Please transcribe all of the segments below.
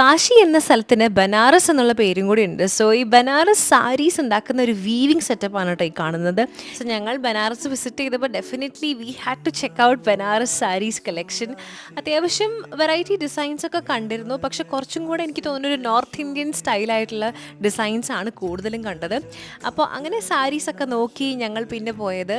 കാശി എന്ന സ്ഥലത്തിന് ബനാറസ് എന്നുള്ള പേരും കൂടി ഉണ്ട്. സോ ഈ ബനാറസ് സാരീസ് ഉണ്ടാക്കുന്ന ഒരു വീവിംഗ് സെറ്റപ്പ് ആണ് കേട്ടോ ഈ കാണുന്നത്. സോ ഞങ്ങൾ ബനാറസ് വിസിറ്റ് ചെയ്തപ്പോൾ definitely we had to check out Banaras saris collection അത്യാവശ്യം വെറൈറ്റി ഡിസൈൻസ് ഒക്കെ കണ്ടിരുന്നു. പക്ഷെ കുറച്ചും കൂടെ എനിക്ക് തോന്നുന്നു ഒരു നോർത്ത് ഇന്ത്യൻ സ്റ്റൈലായിട്ടുള്ള ഡിസൈൻസ് ആണ് കൂടുതലും കണ്ടത്. അപ്പോൾ അങ്ങനെ സാരീസ് ഒക്കെ നോക്കി ഞങ്ങൾ പിന്നെ പോയത്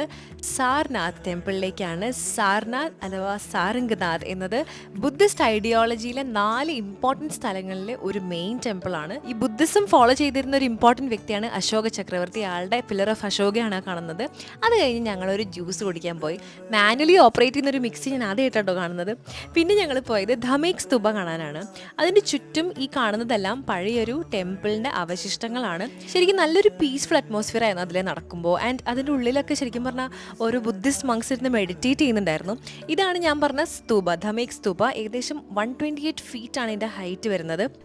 സാർനാഥ് ടെമ്പിളിലേക്കാണ്. സാർനാഥ് അഥവാ സാരംഗനാഥ് എന്നത് ബുദ്ധിസ്റ്റ് ഐഡിയോളജിയിലെ നാല് ഇമ്പോർട്ടന്റ് സ്ഥലങ്ങളിലെ ഒരു മെയിൻ ടെമ്പിൾ ആണ്. ഈ ബുദ്ധിസം ഫോളോ ചെയ്തിരുന്ന ഒരു ഇമ്പോർട്ടന്റ് വ്യക്തിയാണ് അശോക ചക്രവർത്തി. ആളുടെ പില്ലർ ഓഫ് അശോകയാണ് കാണുന്നത്. അത് കഴിഞ്ഞ് ഞങ്ങളൊരു ജ്യൂസ് കുടിക്കാൻ പോയി. മാനുവലി ഓപ്പറേറ്റ് ചെയ്യുന്ന ഒരു മിക്സി ഞാൻ ആദ്യമായിട്ടോ കാണുന്നത്. പിന്നെ ഞങ്ങൾ പോയത് ധമേക് സ്തുപ കാണാനാണ്. അതിന്റെ ചുറ്റും ഈ കാണുന്നതെല്ലാം പഴയൊരു ടെമ്പിളിന്റെ അവശിഷ്ടങ്ങളാണ്. ശരിക്കും നല്ലൊരു പീസ്ഫുൾ അറ്റ്മോസ്ഫിയർ ആയിരുന്നു അതിലെ നടക്കുമ്പോൾ. ആൻഡ് അതിന്റെ ഉള്ളിലൊക്കെ ശരിക്കും പറഞ്ഞാൽ ഒരു ബുദ്ധിസ്റ്റ് മങ്സ് ഇരുന്ന് മെഡിറ്റേറ്റ് ചെയ്യുന്നുണ്ടായിരുന്നു. ഇതാണ് ഞാൻ പറഞ്ഞ സ്തൂപ ധമേക് സ്തൂപ. ഏകദേശം വൺ ട്വന്റി എയ്റ്റ് ഫീറ്റാണ് ഇതിന്റെ ഹൈറ്റ് വരുന്നത്.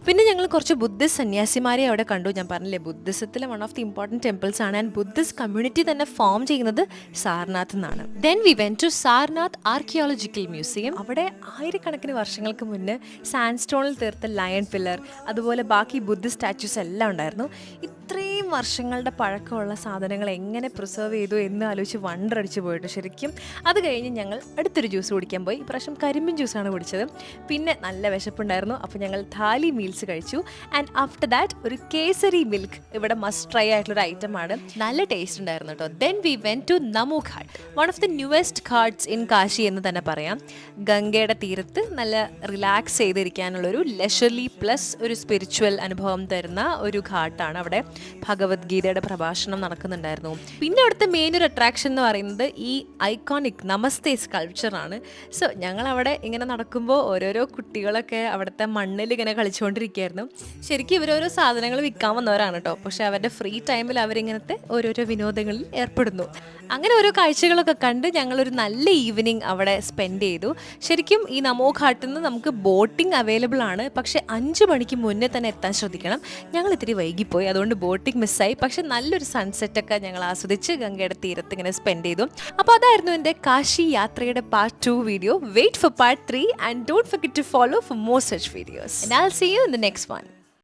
പിന്നെ ഞങ്ങൾ കുറച്ച് ബുദ്ധിസ്റ്റ് സന്യാസിമാരെ അവിടെ കണ്ടു. ഞാൻ പറഞ്ഞില്ലേ ബുദ്ധിസത്തിലെ one of the important temples ആണ്. ആൻഡ് ബുദ്ധിസ്റ്റ് കമ്മ്യൂണിറ്റി തന്നെ ഫോം ചെയ്യുന്നത് സാർനാഥ് എന്നാണ്. Then we went to Sarnath archaeological museum അവിടെ ആയിരക്കണക്കിന് വർഷങ്ങൾക്ക് മുന്നേ സാൻഡ് സ്റ്റോണിൽ തീർത്ത ലയൺ പില്ലർ അതുപോലെ ബാക്കി ബുദ്ധിസ്റ്റ് സ്റ്റാച്യൂസ് എല്ലാം ഉണ്ടായിരുന്നു. ഇത്രയും വർഷങ്ങളുടെ പഴക്കമുള്ള സാധനങ്ങൾ എങ്ങനെ പ്രിസർവ് ചെയ്തു എന്ന് ആലോചിച്ച് വണ്ടർ അടിച്ച് പോയിട്ട് ശരിക്കും. അത് കഴിഞ്ഞ് ഞങ്ങൾ അടുത്തൊരു ജ്യൂസ് കുടിക്കാൻ പോയി. ഇപ്രാവശ്യം കരിമ്പിൻ ജ്യൂസാണ് കുടിച്ചത്. പിന്നെ നല്ല വിശപ്പുണ്ടായിരുന്നു. അപ്പോൾ ഞങ്ങൾ ഥാലി മീൽസ് കഴിച്ചു. ആൻഡ് ആഫ്റ്റർ ദാറ്റ് ഒരു കേസരി മിൽക്ക് ഇവിടെ മസ്റ്റ് ട്രൈ ആയിട്ടുള്ള ഒരു ഐറ്റം ആണ്. നല്ല ടേസ്റ്റ് ഉണ്ടായിരുന്നു കേട്ടോ then we went to Namo Ghat one of the newest ghats in Kashi എന്ന് തന്നെ പറയാം. ഗംഗയുടെ തീരത്ത് നല്ല റിലാക്സ് ചെയ്തിരിക്കാനുള്ളൊരു ലെഷർലി പ്ലസ് ഒരു സ്പിരിച്വൽ അനുഭവം തരുന്ന ഒരു ഘാട്ടാണ് അവിടെ. ഭഗവത്ഗീതയുടെ പ്രഭാഷണം നടക്കുന്നുണ്ടായിരുന്നു. പിന്നെ അവിടുത്തെ മെയിൻ ഒരു അട്രാക്ഷൻ എന്ന് പറയുന്നത് ഈ ഐക്കോണിക് നമസ്തേ സ്കൾപ്ചറാണ് സോ ഞങ്ങൾ അവിടെ ഇങ്ങനെ നടക്കുമ്പോൾ ഓരോരോ കുട്ടികളൊക്കെ അവിടുത്തെ മണ്ണിൽ ഇങ്ങനെ കളിച്ചുകൊണ്ടിരിക്കുകയായിരുന്നു ശരിക്കും ഇവരോരോ സാധനങ്ങൾ വിൽക്കാൻ വന്നവരാണ് കേട്ടോ പക്ഷെ അവരുടെ ഫ്രീ ടൈമിൽ അവരിങ്ങനത്തെ ഓരോരോ വിനോദങ്ങളിൽ ഏർപ്പെടുന്നു. അങ്ങനെ ഓരോ കാഴ്ചകളൊക്കെ കണ്ട് ഞങ്ങളൊരു നല്ല ഈവനിങ് അവിടെ സ്പെൻഡ് ചെയ്തു. ശരിക്കും ഈ നമോ ഘാട്ടിൽ നിന്ന് നമുക്ക് ബോട്ടിംഗ് അവൈലബിൾ ആണ്. പക്ഷെ അഞ്ച് മണിക്ക് മുന്നേ തന്നെ എത്താൻ ശ്രദ്ധിക്കണം. ഞങ്ങൾ ഇത്തിരി വൈകിപ്പോയി. അതുകൊണ്ട് ബോട്ടിംഗ് മിസ്സായി പക്ഷെ നല്ലൊരു സൺസെറ്റ് ഒക്കെ ഞങ്ങൾ ആസ്വദിച്ച് ഗംഗയുടെ തീരത്ത് ഇങ്ങനെ സ്പെൻഡ് ചെയ്തു. അപ്പോൾ അതായിരുന്നു എന്റെ കാശി യാത്രയുടെ part two video wait for part three and don't forget to follow for more such videos and all see you in the next one